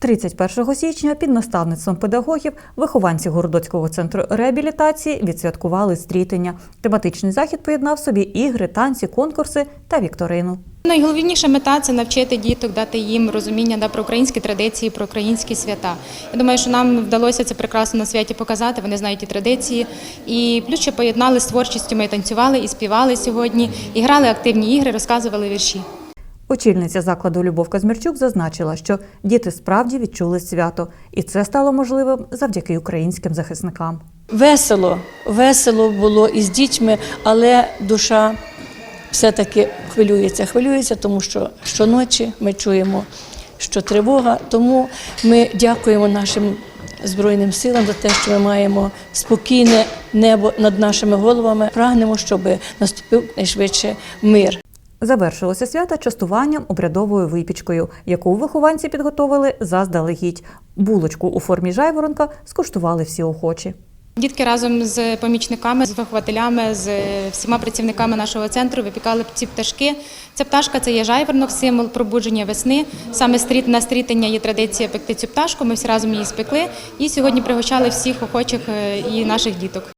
31 січня під наставництвом педагогів вихованці Городоцького центру реабілітації відсвяткували стрітення. Тематичний захід поєднав собі ігри, танці, конкурси та вікторину. Найголовніша мета це навчити діток, дати їм розуміння да, про українські традиції, про українські свята. Я думаю, що нам вдалося це прекрасно на святі показати. Вони знають ті традиції. І плюс ще поєднали з творчістю. Ми танцювали і співали сьогодні, і грали активні ігри, розказували вірші. Очільниця закладу Любов Казмірчук зазначила, що діти справді відчули свято, і це стало можливим завдяки українським захисникам. Весело, весело було із дітьми, але душа все-таки хвилюється. Хвилюється, тому що щоночі ми чуємо, що тривога. Тому ми дякуємо нашим Збройним силам за те, що ми маємо спокійне небо над нашими головами. Прагнемо, щоб наступив найшвидше мир. Завершилося свято частуванням обрядовою випічкою, яку вихованці підготовили заздалегідь. Булочку у формі жайворонка скуштували всі охочі. Дітки разом з помічниками, з вихователями, з всіма працівниками нашого центру випікали ці пташки. Ця пташка це є жайворонок, символ пробудження весни. Саме стріт на стрітення є традиція пекти цю пташку. Ми всі разом її спекли і сьогодні пригощали всіх охочих е, і наших діток.